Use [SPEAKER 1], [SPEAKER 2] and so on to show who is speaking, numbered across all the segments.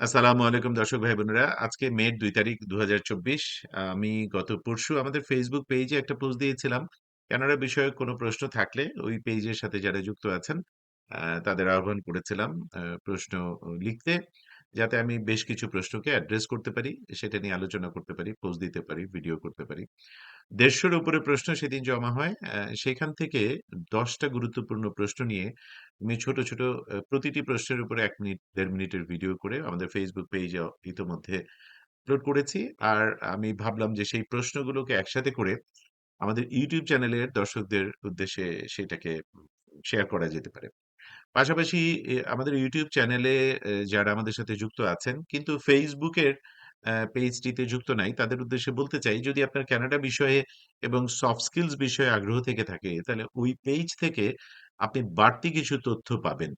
[SPEAKER 1] আসসালামু আলাইকুম দর্শক ভাই বোনেরা। আজকে মে দুই তারিখ দু হাজার চব্বিশ আমি গত পরশু আমাদের ফেসবুক পেজে একটা পোস্ট দিয়েছিলাম। ক্যানাডা বিষয়ক কোনো প্রশ্ন থাকলে ওই পেজের সাথে যারা যুক্ত আছেন তাদের আহ্বান করেছিলাম প্রশ্ন লিখতে। যাতে আমি বেশ কিছু প্রশ্নকে অ্যাড্রেস করতে পারি, সেটা নিয়ে আলোচনা করতে পারি, পোস্ট দিতে পারি, ভিডিও করতে পারি। দেড়শোর উপরে প্রশ্ন সেদিন জমা হয়। সেখান থেকে দশটা গুরুত্বপূর্ণ প্রশ্ন নিয়ে আমি ছোট, ছোট প্রতিটি প্রশ্নের উপরে এক মিনিট দেড় মিনিটের ভিডিও করে আমাদের ফেসবুক পেইজে অ ইতোমধ্যে আপলোড করেছি। আর আমি ভাবলাম যে সেই প্রশ্নগুলোকে একসাথে করে আমাদের ইউটিউব চ্যানেলের দর্শকদের উদ্দেশ্যে সেটাকে শেয়ার করা যেতে পারে। পাশাপাশি আমাদের ইউটিউব চ্যানেলে যারা আমাদের সাথে যুক্ত আছেন কিন্তু অ্যা পেইজটিতে যুক্ত নাই, তাদের উদ্দেশ্যে বলতে চাই যদি আপনার ক্যানাডা বিষয়ে এবং সফট স্কিলস বিষয়ে আগ্রহ থেকে থাকে তাহলে ওই পেইজ থেকে আপনি বাড়তি কিছু তথ্য পাবেন।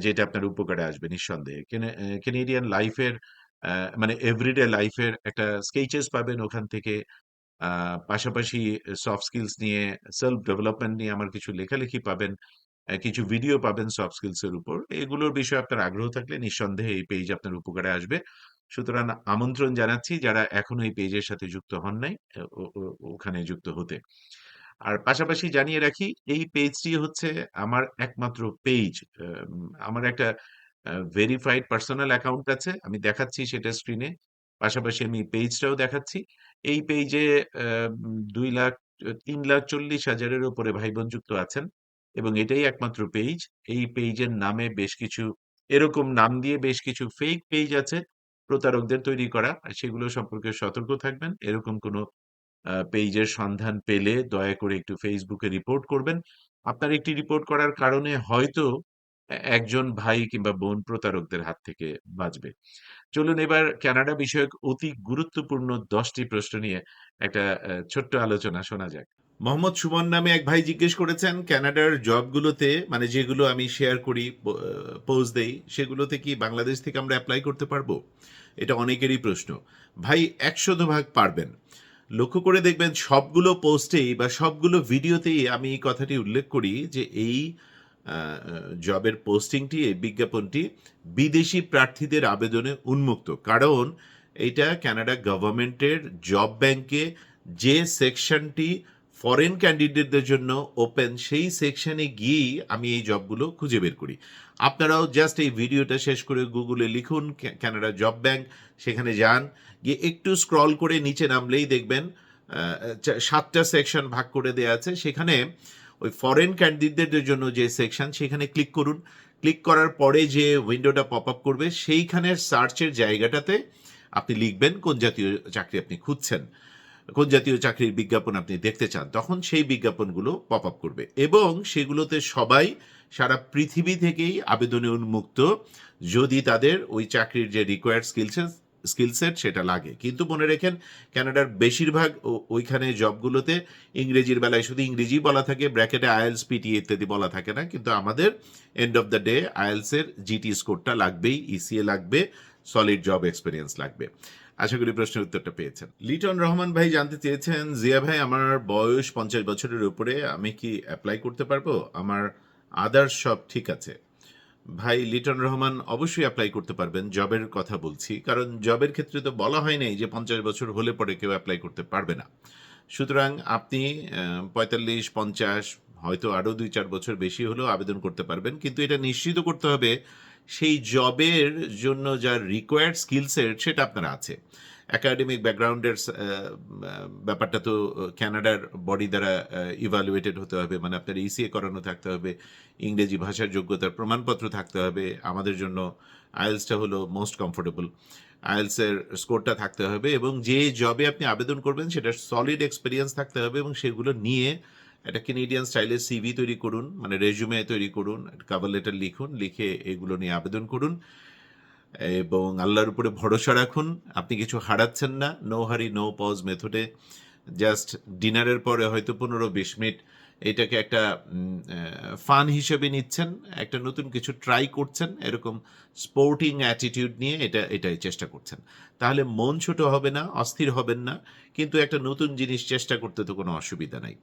[SPEAKER 1] যেটা আপনার উপকারে আসবে নিঃসন্দেহে। কেনে কানাডিয়ান লাইফ এর অ্যা মানে এভরিডে লাইফ এর একটা স্কেচেস পাবেন ওখান থেকে। পাশাপাশি সফট স্কিলস নিয়ে সেলফ ডেভেলপমেন্ট নিয়ে আমার কিছু লেখালেখি পাবেন। কিছু ভিডিও পাবেন সফট স্কিলস এর উপর। এগুলোর বিষয়ে আপনার আগ্রহ থাকলে নিঃসন্দেহে এই পেজ আপনার উপকারে আসবে। সুতরাং আমন্ত্রণ জানাচ্ছি যারা এখনও এই পেজের সাথে যুক্ত হন নাই ওখানে যুক্ত হতে। আর পাশাপাশি জানিয়ে রাখি এই পেইজটি হচ্ছে আমার একমাত্র পেজ আমার একটা ভেরিফাইড পার্সোনাল অ্যাকাউন্ট আছে। আমি দেখাচ্ছি সেটা স্ক্রিনে। পাশাপাশি আমি পেইজটাও দেখাচ্ছি। এই অ্যাম ২ লাখ অ ৩,৪০,০০০ এর উপরে ভাই-বোন যুক্ত আছেন এবং এটাই একমাত্র পেইজ। এই পেইজের নামে বেশ কিছু, এরকম নাম দিয়ে বেশ কিছু ফেক পেইজ আছে প্রতারকদের তৈরি করা। সেগুলো সম্পর্কে সতর্ক থাকবেন। এরকম কোনো, আ পেইজের সন্ধান পেলে দয়া করে একটু এ রিপোর্ট করবেন। আপনার একটি রিপোর্ট করার কারণে হয়তো একজন ভাই কিংবা বোন প্রতারকদের হাত থেকে বাঁচবে। চলুন এবার কানাডা বিষয়ক অতি গুরুত্বপূর্ণ দশটি প্রশ্ন নিয়ে একটা ছোট্ট আলোচনা শোনা যাক। মোহাম্মদ সুমন নামে এক ভাই জিজ্ঞেস করেছেন, কানাডার জবগুলোতে মানে যেগুলো আমি শেয়ার করি পোস্ট দেই, সেগুলোতে কি বাংলাদেশ থেকে আমরা অ্যাপ্লাই করতে পারব? এটা অনেকেরই প্রশ্ন। ভাই ১০০ ভাগ পারবেন। লক্ষ্য করে দেখবেন, সবগুলো পোস্টেই বা সবগুলো ভিডিওতেই আমি এই কথাটি উল্লেখ করি যে এই জবের পোস্টিংটি এই বিজ্ঞাপনটি বিদেশি প্রার্থীদের আবেদনে উন্মুক্ত। কারণ, এটা ক্যানাডা গভর্নমেন্টের জব ব্যাংকে যে সেকশনটি ফরেন ক্যান্ডিডেটদের জন্য ওপেন সেই সেকশনে গিয়েই আমি এই জবগুলো খুঁজে বের করি। আপনারাও জাস্ট এই ভিডিওটা শেষ করে গুগলে লিখুন, ক্যা কানাডা জব ব্যাংক সেখানে যান। গিয়ে একটু স্ক্রল করে নিচে নামলেই দেখবেন আ চা ৭ টা সেকশন ভাগ করে দেওয়া আছে। সেখানে ওই ফরেন ক্যান্ডিডেটদের জন্য যে সেকশন সেখানে ক্লিক করুন। ক্লিক করার পরে যে উইন্ডোটা পপ আপ করবে, সেইখানের সার্চের জায়গাটাতে আপনি লিখবেন কোন জাতীয় চাকরি আপনি খুঁজছেন। কোন জাতীয় চাকরির বিজ্ঞাপন আপনি দেখতে চান। তখন সেই বিজ্ঞাপনগুলো পপ আপ করবে এবং সেগুলোতে সবাই সারা পৃথিবী থেকেই আবেদনে উন্মুক্ত যদি তাদের ওই চাকরির যে রিকোয়ার্ড স্কিলসেস স্কিল সেট লাগে। কিন্তু মনে রেখেন ক্যানাডার বেশিরভাগ ওইখানে জবগুলোতে ইংরেজির বেলায় শুধু ইংরেজি বলা থাকে। ব্র্যাকেটে IELTS, পিটি ইত্যাদি বলা থাকে না। কিন্তু আমাদের এন্ড অফ দ্য ডে এর জিটি স্কোরটা লাগবেই, ইসিএ লাগবে, সলিড জব এক্সপিরিয়েন্স লাগবে। আশা করি প্রশ্নের উত্তরটা পেয়েছেন। লিটন রহমান ভাই জানতে চেয়েছেন, "জিয়া ভাই আমার বয়স ৫০ বছরের উপরে। আমি কি অ্যাপ্লাই করতে পারব? আমার আদার্স সব ঠিক আছে।" ভাই লিটন রহমান অবশ্যই অ্যাপ্লাই করতে পারবেন। জবের কথা বলছি। কারণ জবের ক্ষেত্রে তো বলা হয় নাই যে ৫০ বছর হলে পরে কেউ অ্যাপ্লাই করতে পারবে না। সুতরাং আপনি ৪৫, ৫০ হয়তো আরও দুই চার বছর বেশি হলেও আবেদন করতে পারবেন। কিন্তু এটা নিশ্চিত করতে হবে সেই জবের জন্য যা রিকোয়ার্ড স্কিল সেট সেটা আপনার আছে। একাডেমিক ব্যাকগ্রাউন্ডের ব্যাপারটা তো কানাডার বডি দ্বারা আ ইভালুয়েটেড হতে হবে। মানে আপনার ইসিএ করানো থাকতে হবে। ইংরেজি ভাষার যোগ্যতার প্রমাণপত্র থাকতে হবে। আমাদের জন্য IELTS টা হলো মোস্ট কমফোর্টেবল। এর স্কোরটা থাকতে হবে এবং যে জবে আপনি আবেদন করবেন, সেটার সলিড এক্সপিরিয়েন্স থাকতে হবে এবং সেগুলো নিয়ে একটা কানেডিয়ান স্টাইলের সিভি তৈরি করুন। মানে রেজুমে তৈরি করুন। কভার লেটার লিখুন। লিখে এগুলো নিয়ে আবেদন করুন। এবং আল্লাহর উপরে ভরসা রাখুন। আপনি কিছু হারাচ্ছেন না। নো হারি নো পজ মেথডে জাস্ট ডিনারের পরে হয়তো ১৫-২০ মিনিট এটাকে একটা ফান হিসেবে নিচ্ছেন। একটা নতুন কিছু ট্রাই করছেন। এরকম স্পোর্টিং অ্যাটিটিউড নিয়ে এটা এটাই চেষ্টা করছেন। তাহলে মন ছোট হবে না, অস্থির হবেন না। কিন্তু একটা নতুন জিনিস চেষ্টা করতে তো কোনো অসুবিধা নাই।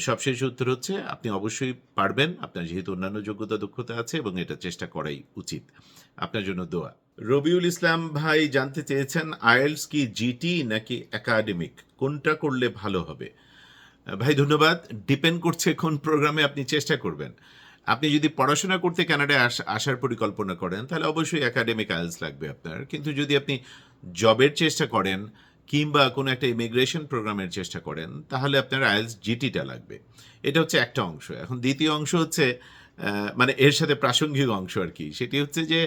[SPEAKER 1] সবশেষ উত্তর হচ্ছে আপনি অবশ্যই পারবেন। আপনার যেহেতু অন্যান্য যোগ্যতা, দক্ষতা আছে এবং এটা চেষ্টা করাই উচিত। আপনার জন্য দোয়া। রবিউল ইসলাম ভাই, জানতে চেয়েছেন, আইএলস কি জিটি নাকি একাডেমিক? কোনটা করলে ভালো হবে? ভাই, ধন্যবাদ। ডিপেন্ড করছে কোন প্রোগ্রামে আপনি চেষ্টা করবেন। আপনি যদি পড়াশোনা করতে কানাডায় আস- আসার পরিকল্পনা করেন, তাহলে অবশ্যই একাডেমিক আইএলস লাগবে আপনার। কিন্তু যদি আপনি জবের চেষ্টা করেন কিংবা কোনো একটা ইমিগ্রেশন প্রোগ্রামের চেষ্টা করেন, তাহলে আপনার আইএলস জিটিটা লাগবে। এটা হচ্ছে একটা অংশ। এখন দ্বিতীয় অংশ হচ্ছে মানে এর সাথে প্রাসঙ্গিক অংশ আর কি। সেটি হচ্ছে যে,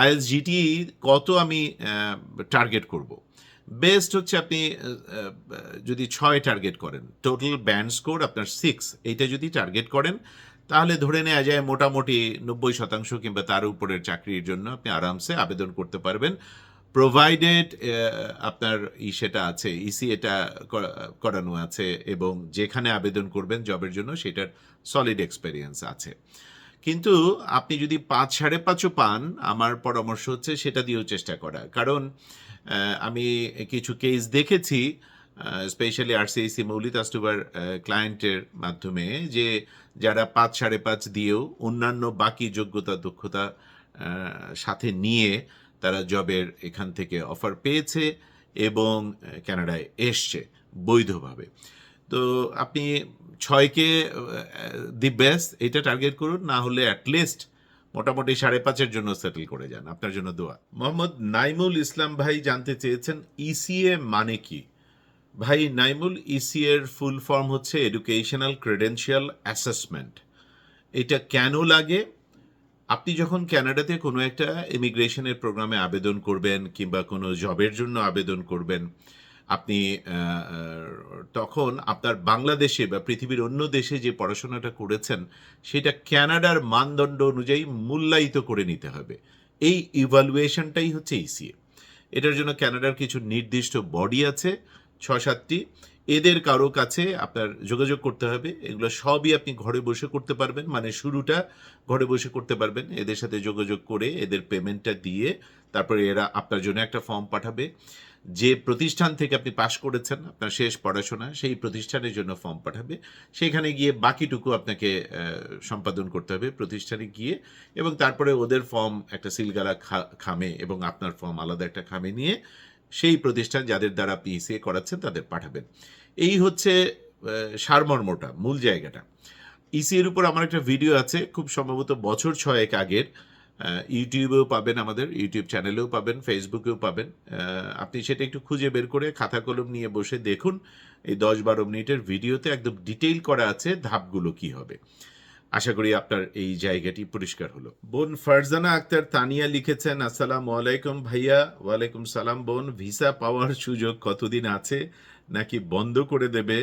[SPEAKER 1] আইএলস জিটি কত আমি টার্গেট করব? বেস্ট হচ্ছে আপনি যদি ছয় টার্গেট করেন টোটাল ব্যান্ড স্কোর আপনার সিক্স এইটা যদি টার্গেট করেন, তাহলে ধরে নেওয়া যায় মোটামুটি নব্বই শতাংশ কিংবা তার উপরের চাকরির জন্য আপনি আরামসে আবেদন করতে পারবেন। প্রোভাইডেড আপনার ই সেটা আছে ইসি এটা করানো আছে এবং যেখানে আবেদন করবেন জবের জন্য সেটার সলিড এক্সপেরিয়েন্স আছে। কিন্তু আপনি যদি পাঁচ সাড়ে পাঁচও পান, আমার পরামর্শ হচ্ছে সেটা দিয়েও চেষ্টা করা। কারণ আমি কিছু কেস দেখেছি স্পেশালি আরসিআইসি মৌলিক আস্টুবার ক্লায়েন্টের মাধ্যমে যে যারা পাঁচ সাড়ে পাঁচ দিয়েও অন্যান্য বাকি যোগ্যতা, দক্ষতা সাথে নিয়ে তারা জবের এখান থেকে অফার পেয়েছে এবং আহ, কানাডায় এসছে বৈধভাবে। তো আপনি ছয়কে দি বেস্ট এটা টার্গেট করুন না হলে অ্যাটলিস্ট মোটামুটি সাড়ে পাঁচের জন্য সেটেল করে যান। আপনার জন্য দোয়া। মোহাম্মদ নাইমুল ইসলাম ভাই জানতে চেয়েছেন ইসিএ মানে কি? ভাই নাইমুল ইসিএ এর ফুল ফর্ম হচ্ছে এডুকেশনাল ক্রেডেনশিয়াল অ্যাসেসমেন্ট এটা কেন লাগে? আপনি যখন কানাডাতে কোনো একটা ইমিগ্রেশনের প্রোগ্রামে আবেদন করবেন কিংবা কোনো জবের জন্য আবেদন করবেন, আপনি তখন আপনার বাংলাদেশে বা পৃথিবীর অন্য দেশে যে পড়াশোনাটা করেছেন, সেটা ক্যানাডার মানদণ্ড অনুযায়ী মূল্যায়িত করে নিতে হবে। এই ইভালুয়েশনটাই হচ্ছে ইসিএ এটার জন্য ক্যানাডার কিছু নির্দিষ্ট বডি আছে ছ সাতটি এদের কারও কাছে আপনার যোগাযোগ করতে হবে। এগুলো সবই আপনি ঘরে বসে করতে পারবেন। মানে শুরুটা ঘরে বসে করতে পারবেন। এদের সাথে যোগাযোগ করে এদের পেমেন্টটা দিয়ে তারপরে এরা আপনার জন্য একটা ফর্ম পাঠাবে। যে প্রতিষ্ঠান থেকে আপনি পাশ করেছেন, আপনার শেষ পড়াশোনা, সেই প্রতিষ্ঠানের জন্য ফর্ম পাঠাবে। সেখানে গিয়ে বাকিটুকু আপনাকে সম্পাদন করতে হবে প্রতিষ্ঠানে গিয়ে এবং তারপরে ওদের ফর্ম একটা সিলগালা খামে এবং আপনার ফর্ম আলাদা একটা খামে নিয়ে সেই প্রতিষ্ঠান যাদের দ্বারা আপনি ইসিএ করাচ্ছেন, তাদের পাঠাবেন। এই হচ্ছে সারমর্মটা, মূল জায়গাটা। ইসি এর উপর আমার একটা ভিডিও আছে, খুব সম্ভবত বছর ছয়েক আগের। ইউটিউবেও পাবেন আমাদের, ইউটিউব চ্যানেলেও পাবেন, ফেসবুকেও পাবেন। আপনি সেটা একটু খুঁজে বের করে খাতা কলম নিয়ে বসে দেখুন। এই দশ বারো মিনিটের ভিডিওতে একদম ডিটেইল করা আছে ধাপগুলো কি হবে। আশা করি আপনার এই জায়গাটি পরিষ্কার হলো। বোন ফারজানা আক্তার তানিয়া লিখেছেন, আসসালাম আলাইকুম ভাইয়া, ওয়ালাইকুম সালাম বোন, ভিসা পাওয়ার সুযোগ কতদিন আছে? নাকি বন্ধ করে দেবে?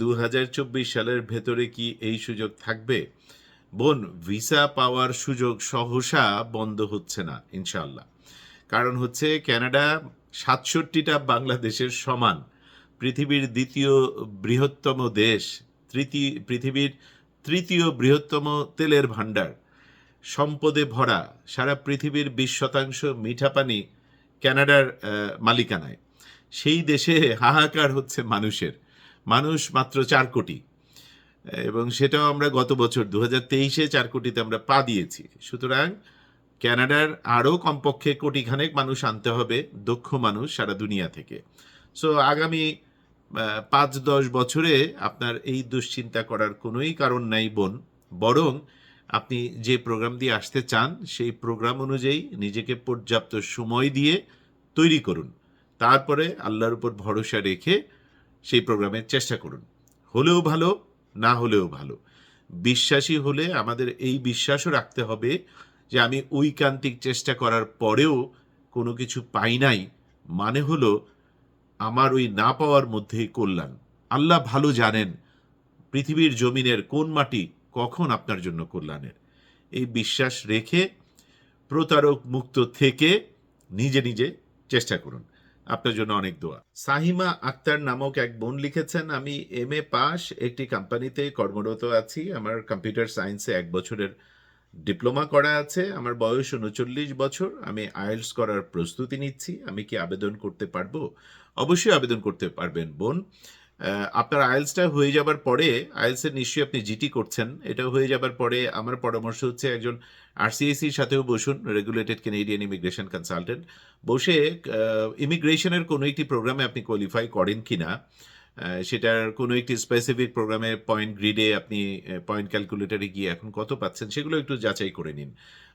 [SPEAKER 1] দুহাজার চব্বিশ সালের ভেতরে কি এই সুযোগ থাকবে? বোন, ভিসা পাওয়ার সুযোগ সহসা বন্ধ হচ্ছে না ইনশাল্লাহ কারণ হচ্ছে কানাডা সাতষট্টিটা বাংলাদেশের সমান, পৃথিবীর দ্বিতীয় বৃহত্তম দেশ তৃতীয় পৃথিবীর তৃতীয় বৃহত্তম তেলের ভাণ্ডার। সম্পদে ভরা সারা পৃথিবীর বিশ শতাংশ মিঠা পানি কানাডার আহ, মালিকানায়। সেই দেশে হাহাকার হচ্ছে মানুষের। মানুষ মাত্র চার কোটি। এবং সেটাও আমরা গত বছর দু হাজার তেইশে চার কোটিতে আমরা পা দিয়েছি। সুতরাং কানাডার আরও কমপক্ষে কোটিখানেক মানুষ আনতে হবে দক্ষ মানুষ সারা দুনিয়া থেকে। সো আগামী পাঁচ দশ বছরে আপনার এই দুশ্চিন্তা করার কোনোই কারণ নাই, বোন। বরং আপনি যে প্রোগ্রাম দিয়ে আসতে চান, সেই প্রোগ্রাম অনুযায়ী নিজেকে পর্যাপ্ত সময় দিয়ে তৈরি করুন। তারপরে আল্লাহর উপর ভরসা রেখে সেই প্রোগ্রামের চেষ্টা করুন। হলেও ভালো, না হলেও ভালো। বিশ্বাসী হলে আমাদের এই বিশ্বাসও রাখতে হবে যে আমি ঐকান্তিক চেষ্টা করার পরেও কোনো কিছু পাই নাই। মানে হলো আমার ওই না পাওয়ার মধ্যেই কল্যাণ। আল্লাহ ভালো জানেন পৃথিবীর জমিনের কোন মাটি কখন আপনার জন্য কল্যাণের। এই বিশ্বাস রেখে প্রতারক মুক্ত থেকে নিজে নিজে চেষ্টা করুন। আপনার জন্য অনেক দোয়া। সাহিমা আক্তার নামক এক বোন লিখেছেন, আমি এম এ পাস, একটি কোম্পানিতে কর্মরত আছি। আমার কম্পিউটার সায়েন্সে এক বছরের ডিপ্লোমা করা আছে। আমার বয়স উনচল্লিশ বছর। আমি আইএলস করার প্রস্তুতি নিচ্ছি। আমি কি আবেদন করতে পারব? অবশ্যই আবেদন করতে পারবেন বোন। আপনার আইএলসটা হয়ে যাবার পরে আইএলস নিশ্চয়ই আপনি জিটি করছেন। এটা হয়ে যাবার পরে আমার পরামর্শ হচ্ছে একজন আরসিএসির সাথেও বসুন রেগুলেটেড কেনেডিয়ান ইমিগ্রেশন কনসালটেন্ট বসে ইমিগ্রেশনের কোনো একটি প্রোগ্রামে আপনি কোয়ালিফাই করেন কিনা আহ, সেটার কোনো একটি স্পেসিফিক প্রোগ্রামে পয়েন্ট গ্রিডে আপনি পয়েন্ট ক্যালকুলেটরে গিয়ে এখন কত পাচ্ছেন সেগুলো একটু যাচাই করে নিন।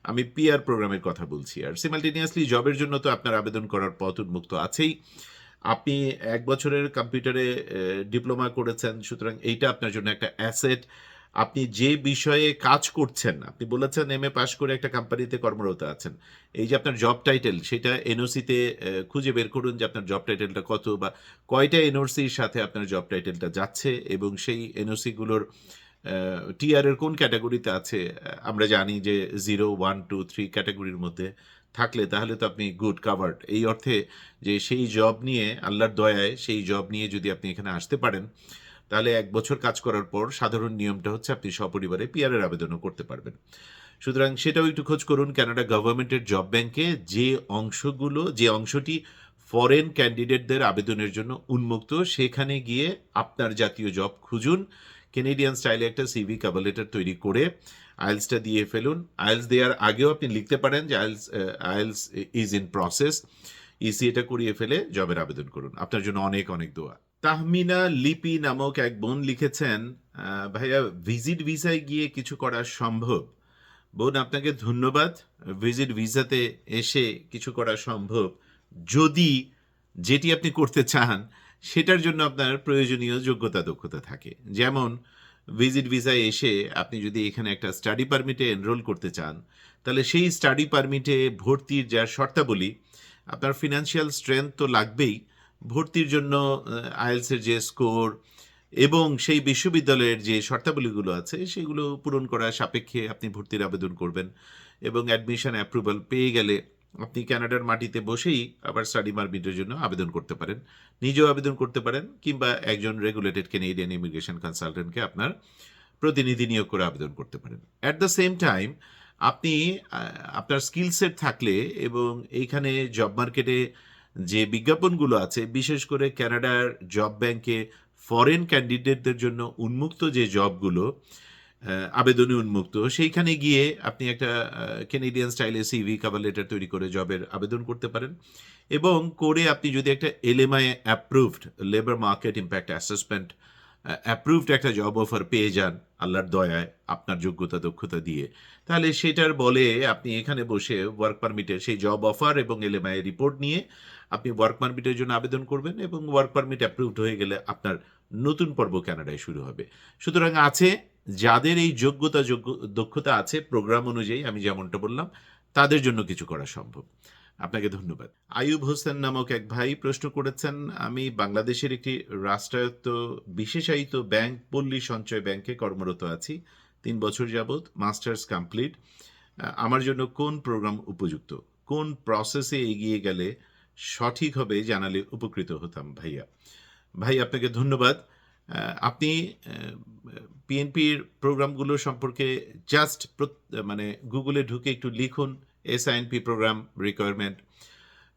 [SPEAKER 1] আমি পিআর প্রোগ্রামের কথা বলছি। আর সিমালটেনিয়াসলি জবের জন্য তো আপনার আবেদন করার পথ উন্মুক্ত আছেই। আপনি এক বছরের কম্পিউটারে ডিপ্লোমা করেছেন, সুতরাং এইটা আপনার জন্য একটা অ্যাসেট। আপনি যে বিষয়ে কাজ করছেন, আপনি বলেছেন এম এ পাশ করে একটা কোম্পানিতে কর্মরত আছেন। এই যে আপনার জব টাইটেল, সেটা এনওসিতে খুঁজে বের করুন যে আপনার জব টাইটেলটা কত বা কয়টা এনওসির সাথে আপনার জব টাইটেলটা যাচ্ছে এবং সেই এনওসিগুলোর টিআর এর কোন ক্যাটাগরিতে আছে? আমরা জানি যে জিরো, ওয়ান, টু, থ্রি ক্যাটাগরির মধ্যে থাকলে তাহলে তো আপনি গুড কাভার্ড এই অর্থে যে সেই জব নিয়ে, আল্লাহর দয়ায় সেই জব নিয়ে যদি আপনি এখানে আসতে পারেন, তাহলে এক বছর কাজ করার পর সাধারণ নিয়মটা হচ্ছে আপনি সপরিবারে পিআরের আবেদনও করতে পারবেন। সুতরাং সেটাও একটু খোঁজ করুন কানাডা গভর্নমেন্টের জব ব্যাংকে যে অংশগুলো, যে অংশটি ফরেন ক্যান্ডিডেটদের আবেদনের জন্য উন্মুক্ত, সেখানে গিয়ে আপনার জাতীয় জব খুঁজুন। কেনেডিয়ান স্টাইলে একটা সিভি কাভার লেটার তৈরি করে আইএলসটা দিয়ে ফেলুন আইলস দেওয়ার আগেও আপনি লিখতে পারেন যে IELTS IELTS is in process EC এটা করিয়ে ফেলে জবের আবেদন করুন। আপনার জন্য অনেক অনেক দোয়া। তাহমিনা লিপি নামক এক বোন লিখেছেন ভাইয়া ভিজিট ভিসায় গিয়ে কিছু করা সম্ভব। বোন, আপনাকে ধন্যবাদ। ভিজিট ভিসাতে এসে কিছু করা সম্ভব। যদি যেটি আপনি করতে চান, সেটার জন্য আপনার প্রয়োজনীয় যোগ্যতা, দক্ষতা থাকে। যেমন ভিজিট ভিসায় এসে আপনি যদি এখানে একটা স্টাডি পারমিটে এনরোল করতে চান, তাহলে সেই স্টাডি পারমিটে ভর্তির যা শর্তাবলী, আপনার ফিনান্সিয়াল স্ট্রেংথ তো লাগবেই। ভর্তির জন্য আইএলসের যে স্কোর এবং সেই বিশ্ববিদ্যালয়ের যে শর্তাবলীগুলো আছে, সেগুলো পূরণ করার সাপেক্ষে আপনি ভর্তির আবেদন করবেন এবং অ্যাডমিশন অ্যাপ্রুভাল পেয়ে গেলে আপনি ক্যানাডার মাটিতে বসেই আবার স্টাডি পারমিটের জন্য আবেদন করতে পারেন। নিজেও আবেদন করতে পারেন কিংবা একজন রেগুলেটেড কেনেডিয়ান ইমিগ্রেশন কনসালটেন্টকে আপনার প্রতিনিধি নিয়োগ করে আবেদন করতে পারেন। অ্যাট দ্য সেম টাইম আপনি আপনার স্কিল সেট থাকলে এবং এইখানে জব মার্কেটে যে বিজ্ঞাপনগুলো আছে, বিশেষ করে কানাডার জব ব্যাংকে ফরেন ক্যান্ডিডেটদের জন্য উন্মুক্ত যে জবগুলো আবেদনে উন্মুক্ত। সেইখানে গিয়ে আপনি একটা কেনেডিয়ান স্টাইলে সিভি কাভার লেটার তৈরি করে জবের আবেদন করতে পারেন। এবং করে আপনি যদি একটা LMI approved labour market impact assessment approved একটা জব অফার পেয়ে যান, আল্লাহর দয়ায়, আপনার যোগ্যতা, দক্ষতা দিয়ে, তাহলে সেটার বলে আপনি এখানে বসে ওয়ার্ক পারমিটের সেই জব অফার এবং এলএমআই রিপোর্ট নিয়ে আপনি ওয়ার্ক পারমিটের জন্য আবেদন করবেন এবং ওয়ার্ক পারমিট অ্যাপ্রুভড হয়ে গেলে আপনার নতুন পর্ব কানাডায় শুরু হবে। সুতরাং আছে যাদের এই যোগ্যতা যোগ্য, দক্ষতা আছে প্রোগ্রাম অনুযায়ী আমি যেমনটা বললাম, তাদের জন্য কিছু করা সম্ভব। আপনাকে ধন্যবাদ। আয়ুব হোসেন নামক এক ভাই প্রশ্ন করেছেন, আমি বাংলাদেশের একটি রাষ্ট্রায়ত্ত বিশেষায়িত ব্যাংক, পল্লী সঞ্চয় ব্যাংকে কর্মরত আছি, তিন বছর যাবৎ, মাস্টার্স কমপ্লিট। আমার জন্য কোন প্রোগ্রাম উপযুক্ত? কোন প্রসেসে এগিয়ে গেলে সঠিক হবে জানালে উপকৃত হতাম ভাইয়া। ভাই, আপনাকে ধন্যবাদ। আপনি পিএনপির প্রোগ্রামগুলো সম্পর্কে জাস্ট মানে গুগলে ঢুকে একটু লিখুন এসআইএনপি প্রোগ্রাম রিকোয়ারমেন্ট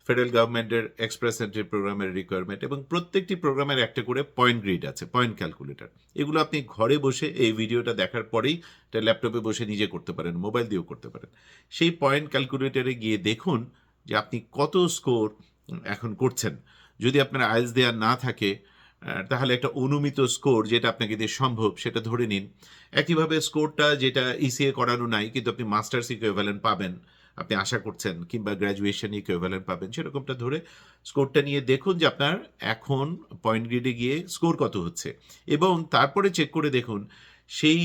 [SPEAKER 1] ফেডারেল গভর্নমেন্টের এক্সপ্রেস এন্ট্রি প্রোগ্রামের রিকোয়ারমেন্ট এবং প্রত্যেকটি প্রোগ্রামের একটা করে পয়েন্ট গ্রিড আছে পয়েন্ট ক্যালকুলেটর এগুলো আপনি ঘরে বসে এই ভিডিওটা দেখার পরেই এটা ল্যাপটপে বসে নিজে করতে পারেন মোবাইল দিয়েও করতে পারেন। সেই পয়েন্ট ক্যালকুলেটরে গিয়ে দেখুন যে আপনি কত স্কোর এখন করছেন। যদি আপনার আইলস দেওয়া না থাকে তাহলে একটা অনুমিত স্কোর যেটা আপনাকে দিয়ে সম্ভব, সেটা ধরে নিন। একইভাবে স্কোরটা যেটা ইসিএ করানো নাই, কিন্তু আপনি মাস্টার্স ইকুইভ্যালেন্ট পাবেন, আপনি আশা করছেন, কিংবা গ্র্যাজুয়েশন ইকুইভ্যালেন্ট পাবেন, সেরকমটা ধরে স্কোরটা নিয়ে দেখুন যে আপনার এখন পয়েন্ট গ্রিডে গিয়ে স্কোর কত হচ্ছে। এবং তারপরে চেক করে দেখুন, সেই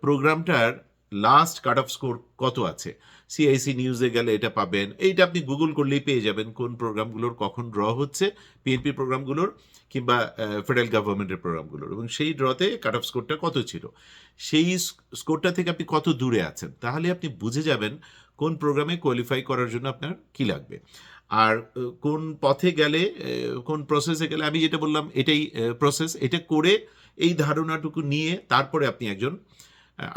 [SPEAKER 1] প্রোগ্রামটার লাস্ট কাট অফ স্কোর কত আছে? সিআইসি নিউজে গেলে এটা পাবেন। এইটা আপনি গুগল করলেই পেয়ে যাবেন কোন প্রোগ্রামগুলোর কখন ড্র হচ্ছে পিএনপি প্রোগ্রামগুলোর কিংবা ফেডারেল গভর্নমেন্টের প্রোগ্রামগুলোর। এবং সেই ড্রতে কাট অফ স্কোরটা কত ছিল? সেই স্কোরটা থেকে আপনি কত দূরে আছেন? তাহলে আপনি বুঝে যাবেন কোন প্রোগ্রামে কোয়ালিফাই করার জন্য আপনার কি লাগবে। আর কোন পথে গেলে কোন প্রসেসে গেলে, আমি যেটা বললাম, এটাই প্রসেস এটা করে এই ধারণাটুকু নিয়ে তারপরে আপনি একজন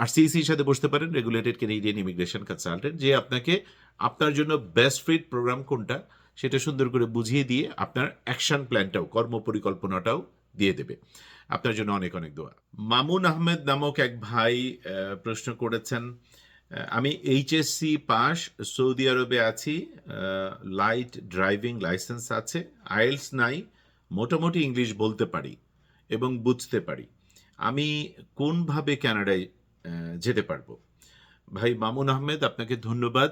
[SPEAKER 1] আরসিসির সাথে বসতে পারেন রেগুলেটেড কেনেডিয়ান ইমিগ্রেশন কনসালটেন্ট যে আপনাকে আপনার জন্য বেস্ট ফিট প্রোগ্রাম কোনটা সেটা সুন্দর করে বুঝিয়ে দিয়ে আপনার অ্যাকশন প্ল্যানটাও কর্ম পরিকল্পনাটাও দিয়ে দেবে। আপনার জন্য অনেক অনেক দোয়া। মামুন আহমেদ নামক এক ভাই প্রশ্ন করেছেন আমি এইচএসসি পাস সৌদি আরবে আছি লাইট ড্রাইভিং লাইসেন্স আছে আইএলস নাই মোটামুটি ইংলিশ বলতে পারি এবং বুঝতে পারি। আমি কোনভাবে কানাডায় আহ, যেতে পারব। ভাই মামুন আহমেদ, আপনাকে ধন্যবাদ।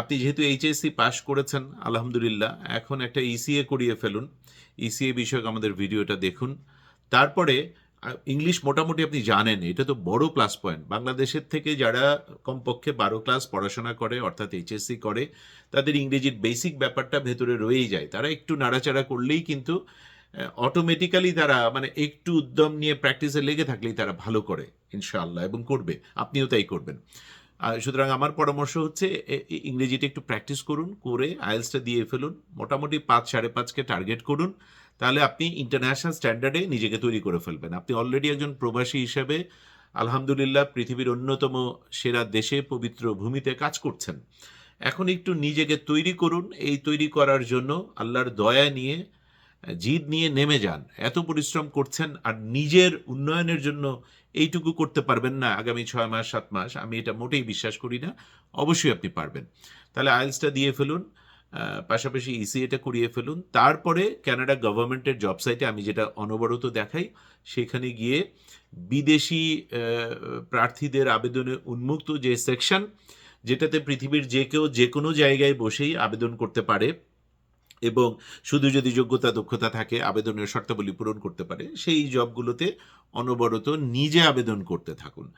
[SPEAKER 1] আপনি যেহেতু এইচএসসি পাশ করেছেন, আলহামদুলিল্লাহ, এখন একটা ইসিএ করিয়ে ফেলুন। ইসিএ বিষয়ক আমাদের ভিডিওটা দেখুন। তারপরে ইংলিশ মোটামুটি আপনি জানেন, এটা তো বড় প্লাস পয়েন্ট বাংলাদেশের থেকে যারা কমপক্ষে বারো ক্লাস পড়াশোনা করে, অর্থাৎ এইচএসসি করে, তাদের ইংরেজির বেসিক ব্যাপারটা ভেতরে রয়েই যায়। তারা একটু নাড়াচাড়া করলেই কিন্তু অটোমেটিক্যালি তারা মানে একটু উদ্যম নিয়ে প্র্যাকটিসে লেগে থাকলেই তারা ভালো করে। ইনশাআল্লাহ, এবং করবে। আপনিও তাই করবেন। সুতরাং আমার পরামর্শ হচ্ছে ইংরেজিটা একটু প্র্যাকটিস করুন, করে আয়েলসটা দিয়ে ফেলুন, মোটামুটি পাঁচ সাড়ে পাঁচকে টার্গেট করুন, তাহলে আপনি ইন্টারন্যাশনাল স্ট্যান্ডার্ডে নিজেকে তৈরি করে ফেলবেন। আপনি অলরেডি একজন প্রবাসী হিসেবে, আলহামদুলিল্লাহ পৃথিবীর অন্যতম সেরা দেশে পবিত্র ভূমিতে কাজ করছেন। এখন একটু নিজেকে তৈরি করুন, এই তৈরি করার জন্য আল্লাহর দয়া নিয়ে, জিদ নিয়ে নেমে যান। এত পরিশ্রম করছেন আর নিজের উন্নয়নের জন্য এইটুকু করতে পারবেন না আগামী ছয় মাস, সাত মাস। আমি এটা মোটেই বিশ্বাস করি না। অবশ্যই আপনি পারবেন। তাহলে আইএলসটা দিয়ে ফেলুন। পাশাপাশি ইসিএটা করিয়ে ফেলুন। তারপরে কানাডা গভর্নমেন্টের জব সাইটে আমি যেটা অনবরত দেখাই, সেখানে গিয়ে বিদেশি প্রার্থীদের আবেদনে উন্মুক্ত যে সেকশন, যেটাতে পৃথিবীর যে কেউ যে কোনো জায়গায় বসেই আবেদন করতে পারে এবং শুধু যদি যোগ্যতা, দক্ষতা থাকে, আবেদনের শর্তাবলী পূরণ করতে পারে, সেই জবগুলোতে অনবরত নিজে আবেদন করতে থাকুন।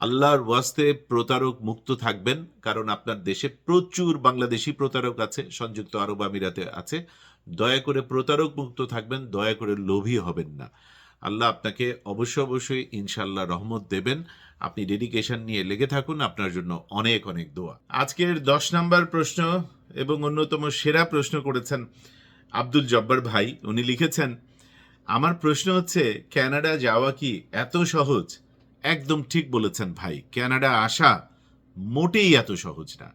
[SPEAKER 1] আল্লাহর ওয়াস্তে প্রতারক মুক্ত থাকবেন, কারণ আপনার দেশে প্রচুর বাংলাদেশি প্রতারক আছে, সংযুক্ত আরব আমিরাতে আছে। দয়া করে প্রতারক মুক্ত থাকবেন, দয়া করে লোভী হবেন না। আল্লাহ আপনাকে অবশ্যই অবশ্যই ইনশাল্লাহ রহমত দেবেন। আপনি ডেডিকেশন নিয়ে লেগে থাকুন, আপনার জন্য অনেক অনেক দোয়া। আজকের দশ নম্বর প্রশ্ন এবং অন্যতম সেরা প্রশ্ন করেছেন আব্দুল জব্বার ভাই। উনি লিখেছেন, আমার প্রশ্ন হচ্ছে ক্যানাডা যাওয়া কি এত সহজ? একদম ঠিক বলেছেন ভাই, কানাডা আসা মোটেই এত সহজ না।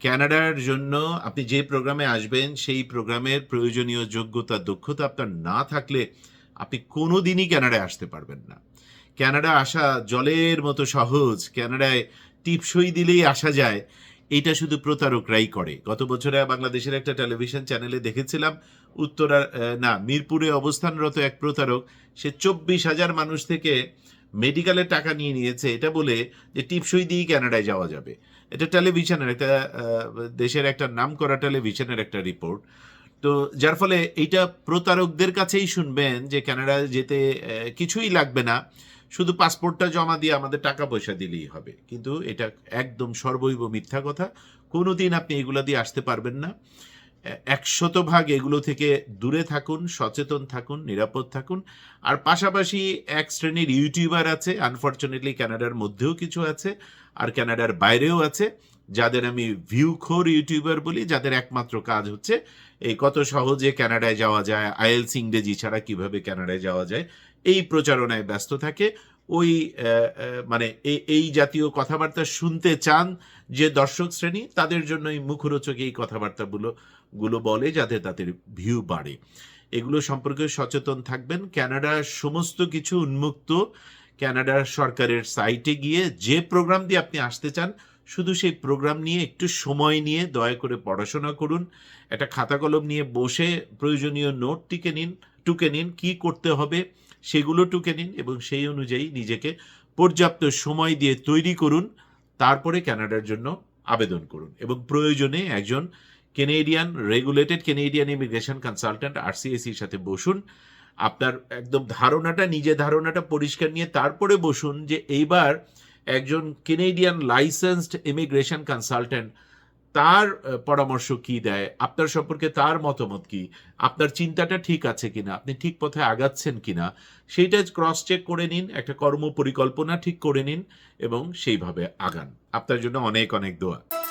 [SPEAKER 1] কানাডার জন্য আপনি যে প্রোগ্রামে আসবেন, সেই প্রোগ্রামের প্রয়োজনীয় যোগ্যতা, দক্ষতা আপনার না থাকলে আপনি কোনো দিনই কানাডায় আসতে পারবেন না। ক্যানাডা আসা জলের মতো সহজ ক্যানাডায় টিপসই দিলেই আসা যায়। এটা শুধু প্রতারকরাই করে। গত বছরে বাংলাদেশের একটা টেলিভিশন চ্যানেলে দেখেছিলাম উত্তরা না, মিরপুরে অবস্থানরত এক প্রতারক, সে চব্বিশ হাজার মানুষ থেকে মেডিকেলের টাকা নিয়ে নিয়েছে। এটা বলে যে টিপসই দিয়েই কানাডায় যাওয়া যাবে। এটা টেলিভিশনের একটা দেশের একটা নাম করা টেলিভিশনের একটা রিপোর্ট। তো যার ফলে এইটা প্রতারকদের কাছেই শুনবেন যে কানাডায় যেতে কিছুই লাগবে না। শুধু পাসপোর্টটা জমা দিয়ে আমাদের টাকা পয়সা দিলেই হবে। কিন্তু এটা একদম সর্বৈব মিথ্যা কথা। কোনোদিন আপনি এগুলো দিয়ে আসতে পারবেন না। একশত ভাগ এগুলো থেকে দূরে থাকুন, সচেতন থাকুন, নিরাপদ থাকুন। আর পাশাপাশি এক শ্রেণির ইউটিউবার আছে, আনফর্চুনেটলি ক্যানাডার মধ্যেও কিছু আছে, আর ক্যানাডার বাইরেও আছে, যাদের আমি ভিউখোর ইউটিউবার বলি, যাদের একমাত্র কাজ হচ্ছে এই কত সহজে কানাডায় যাওয়া যায় আইএলস ইংরেজি ছাড়া কীভাবে কানাডায় যাওয়া যায় এই প্রচারণায় ব্যস্ত থাকে। ওই মানে এই- জাতীয় কথাবার্তা শুনতে চান যে দর্শক শ্রেণি, তাদের জন্য এই মুখরোচক এই কথাবার্তাগুলো, গুলো বলে যাতে তাদের ভিউ বাড়ে। এগুলো সম্পর্কে সচেতন থাকবেন। কানাডার সমস্ত কিছু উন্মুক্ত। কানাডার সরকারের সাইটে গিয়ে যে প্রোগ্রাম দিয়ে আপনি আসতে চান, শুধু সেই প্রোগ্রাম নিয়ে একটু সময় নিয়ে দয়া করে পড়াশোনা করুন। একটা খাতা কলম নিয়ে বসে প্রয়োজনীয় নোট টিকে নিন, টুকে নিন, কি করতে হবে সেগুলো টুকে নিন এবং সেই অনুযায়ী নিজেকে পর্যাপ্ত সময় দিয়ে তৈরি করুন, তারপরে কানাডার জন্য আবেদন করুন এবং প্রয়োজনে একজন Canadian regulated Canadian immigration consultant আরসিএসির সাথে বসুন। আপনার একদম ধারণাটা, নিজে ধারণাটা পরিষ্কার নিয়ে তারপরে বসুন যে এইবার একজন কেনেডিয়ান লাইসেন্সড ইমিগ্রেশন কনসালট্যান্ট তার পরামর্শ কি দেয়? আপনার সম্পর্কে তার মতামত কি? আপনার চিন্তাটা ঠিক আছে কিনা? আপনি ঠিক পথে আগাচ্ছেন কিনা? সেইটা ক্রস চেক করে নিন, একটা কর্ম পরিকল্পনা ঠিক করে নিন এবং সেইভাবে আগান। আপনার জন্য অনেক অনেক দোয়া।